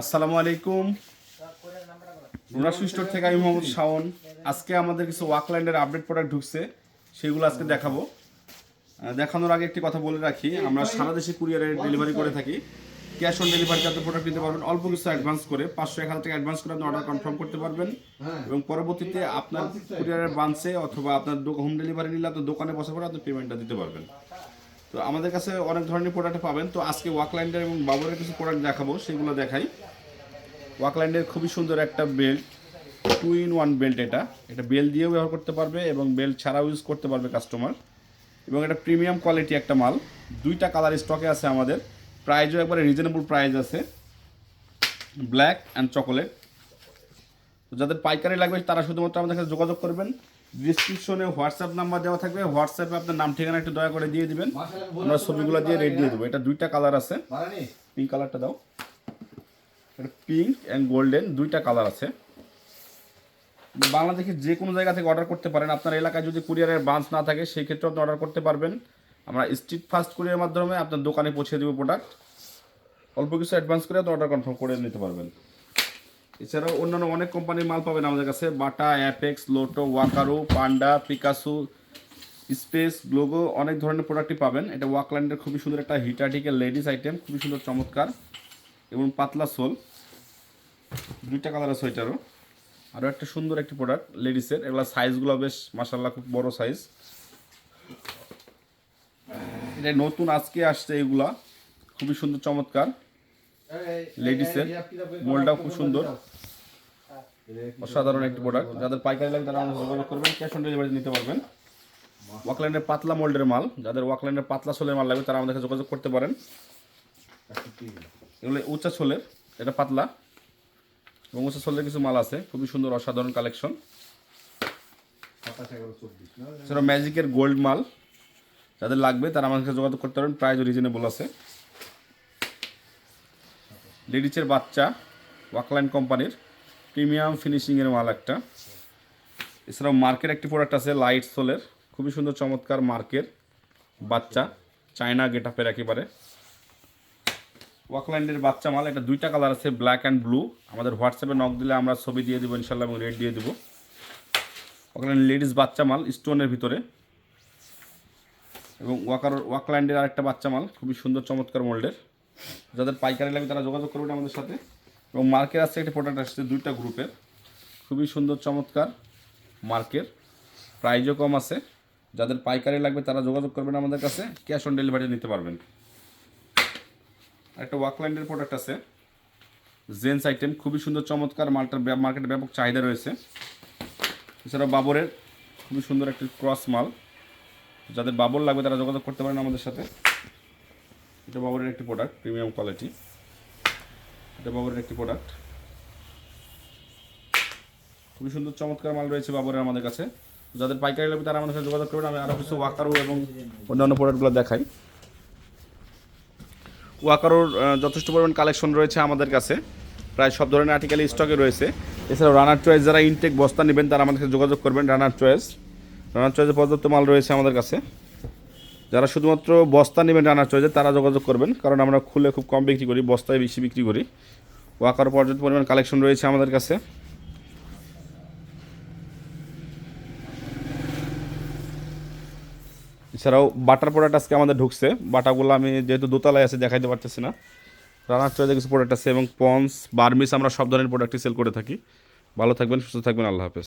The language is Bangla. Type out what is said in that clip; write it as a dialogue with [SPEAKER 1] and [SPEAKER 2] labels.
[SPEAKER 1] আসসালামু আলাইকুম। রুনাসু স্টোর থেকে আমি মোহাম্মদ শাওন। আজকে আমাদের কিছু ওয়াকল্যান্ডের আপডেট প্রোডাক্ট ঢুকছে, সেগুলো আজকে দেখাবো। দেখানোর আগে একটি কথা বলে রাখি, আমরা সারা দেশে কুরিয়ারে ডেলিভারি করে থাকি। ক্যাশ অন ডেলিভারি যাতে প্রোডাক্ট নিতে পারবেন, অল্প কিছু অ্যাডভান্স করে, পাঁচশো এক হাজার টাকা অ্যাডভান্স করে আপনি অর্ডার কনফার্ম করতে পারবেন। এবং পরবর্তীতে আপনার কুরিয়ারের ব্রাঞ্চে অথবা আপনার হোম ডেলিভারি নিলে আপনার দোকানে বসে পরে আপনি পেমেন্টটা দিতে পারবেন। তো আমাদের কাছে অনেক ধরনের প্রোডাক্ট পাবেন। তো আজকে ওয়াকল্যান্ডের এবং বাবরের কিছু প্রোডাক্ট দেখাবো, সেগুলো দেখাই। ওয়াকল্যান্ডের খুবই সুন্দর একটা belt two in one belt এটা। এটা বেল্ট দিয়েও ব্যবহার করতে পারবে এবং বেল্ট ছাড়াও ইউজ করতে পারবে কাস্টমার এবং এটা প্রিমিয়াম কোয়ালিটি একটা মাল। দুইটা কালার স্টকে আছে আমাদের। প্রাইজও একবারে রিজনেবল প্রাইস আছে। ব্ল্যাক অ্যান্ড চকোলেট তো যাদের পাইকারি লাগবে তারা শুধুমাত্র আমাদের কাছে যোগাযোগ করবেন। ডিসক্রিপশনে হোয়াটসঅ্যাপ নাম্বার দেওয়া থাকবে। হোয়াটসঅ্যাপে আপনার নাম ঠিকানা একটু দয়া করে দিয়ে দিবেন। আমরা ছবিগুলো দিয়ে রেড দিয়ে দেবো। এটা দুইটা কালার আছে। পিঙ্ক কালারটা দাও। এটা পিঙ্ক অ্যান্ড গোল্ডেন দুইটা কালার আছে। বাংলাদেশের যে কোনো জায়গা থেকে অর্ডার করতে পারেন। আপনার এলাকায় যদি কুরিয়ারের ব্রাঞ্চ না থাকে সেই ক্ষেত্রে আপনি অর্ডার করতে পারবেন। আমরা স্ট্রিট ফাস্ট কুরিয়ার মাধ্যমে আপনার দোকানে পৌঁছে দেবো প্রোডাক্ট অল্প কিছু অ্যাডভান্স করে আপনি অর্ডার কনফার্ম করে নিতে পারবেন। এছাড়াও অন্যান্য অনেক কোম্পানির মাল পাবেন আমাদের কাছে। Bata Apex Lotto Walkaroo Panda Pikasu Space Glogo অনেক ধরনের প্রোডাক্টই পাবেন। এটা ওয়াকল্যান্ডের খুবই সুন্দর একটা হিটাটিকের লেডিস আইটেম খুবই সুন্দর, চমৎকার এবং পাতলা সোল। দুইটা কালার আছে ওইটারও। আরও একটা সুন্দর একটি প্রোডাক্ট লেডিসের এগুলো সাইজগুলো বেশ মাসাল্লাহ খুব বড় সাইজ এটা নতুন আজকে আসছে এগুলা। খুবই সুন্দর, চমৎকার। লেডিসের মোলটাও খুব সুন্দর। অসাধারণ একটি প্রোডাক্ট যাদের পাইকারি লাগে তারা আমাদের যোগাযোগ করবেন ক্যাশ অন ডেলিভারি নিতে পারবেন। ওয়াকল্যান্ডের পাতলা মোল্ডের মাল, যাদের ওয়াকল্যান্ডের পাতলা সোলের মাল লাগবে, তারা আমাদের কাছে যোগাযোগ করতে পারেন। এগুলো উচ্চা সোলের, এটা পাতলা। এবং উচ্চা সোলের কিছু মাল আছে, খুবই সুন্দর, অসাধারণ কালেকশন সেটা ম্যাজিকের গোল্ড মাল, যাদের লাগবে, তারা আমাদের কাছে যোগাযোগ করতে পারেন। প্রাইস রিজনেবল আছে। লেডিসের বাচ্চা ওয়াকল্যান্ড কোম্পানির। প্রিমিয়াম ফিনিশিংয়ের মাল একটা। এছাড়াও মার্কের একটি প্রোডাক্ট আছে, লাইট সোলের। খুবই সুন্দর, চমৎকার মার্কের বাচ্চা, চায়না গেট আপের একেবারে। ওয়াকল্যান্ডের বাচ্চা মাল, এটা দুইটা কালার আছে ব্ল্যাক অ্যান্ড ব্লু আমাদের হোয়াটসঅ্যাপে নক দিলে আমরা ছবি দিয়ে দেবো ইনশাল্লাহ এবং রেড দিয়ে দেবো। ওয়াকল্যান্ড লেডিস বাচ্চা মাল, স্টোনের ভিতরে। এবং ওয়াকার ওয়াকল্যান্ডের আরেকটা বাচ্চা মাল, খুবই সুন্দর, চমৎকার মোল্ডের। যাদের পাইকারি লাগবে তারা যোগাযোগ করবেন আমাদের সাথে। এবং মার্কের আসছে একটা প্রোডাক্ট আসছে দুইটা গ্রুপের খুবই সুন্দর, চমৎকার মার্কের। প্রাইজও কম আছে। যাদের পাইকারি লাগবে তারা যোগাযোগ করবেন আমাদের কাছে। ক্যাশ অন ডেলিভারি নিতে পারবেন। একটা ওয়াকল্যান্ডের প্রোডাক্ট আছে। জেন্স আইটেম খুবই সুন্দর, চমৎকার মালটার মার্কেটে ব্যাপক চাহিদা রয়েছে। এছাড়া বাবরের খুবই সুন্দর একটি ক্রস মাল। যাদের বাবর লাগবে তারা যোগাযোগ করতে পারেন আমাদের সাথে। এটা বাবরের একটি প্রোডাক্ট প্রিমিয়াম কোয়ালিটি এটা বাবরের একটি প্রোডাক্ট খুবই সুন্দর, চমৎকার মাল রয়েছে বাবরের আমাদের কাছে। যাদের পাইকারি লাগবে তারা আমাদের সাথে যোগাযোগ করবেন, আমি আরও কিছু ওয়াকারু এবং অন্যান্য প্রোডাক্টগুলো দেখাই। ওয়াকারোর যথেষ্ট পরিমাণ কালেকশন রয়েছে আমাদের কাছে। প্রায় সব ধরনের আর্টিকেল স্টকে রয়েছে। এছাড়াও রানার চয়েস যারা ইনটেক বস্তা নেবেন তারা আমাদের সাথে যোগাযোগ করবেন রানার চয়েস রানার চয়েসে পর্যাপ্ত মাল রয়েছে আমাদের কাছে। যারা শুধুমাত্র বস্তা নেবেন রানার চয়েসে, তারা যোগাযোগ করবেন। কারণ আমরা খুলে খুব কম বিক্রি করি, বস্তায় বেশি বিক্রি করি। ওয়াকার পর্যাপ্ত পরিমাণ কালেকশন রয়েছে আমাদের কাছে। এছাড়াও বাটার প্রোডাক্ট আজকে আমাদের ঢুকছে। বাটাগুলো আমি যেহেতু দোতলায় আছে, দেখাইতে পারতেছি না। রানার চয়েসে কিছু প্রোডাক্ট আছে এবং পন্স, বার্মিস, আমরা সব ধরনের প্রোডাক্টই সেল করে থাকি। ভালো থাকবেন, সুস্থ থাকবেন, আল্লাহ হাফেজ।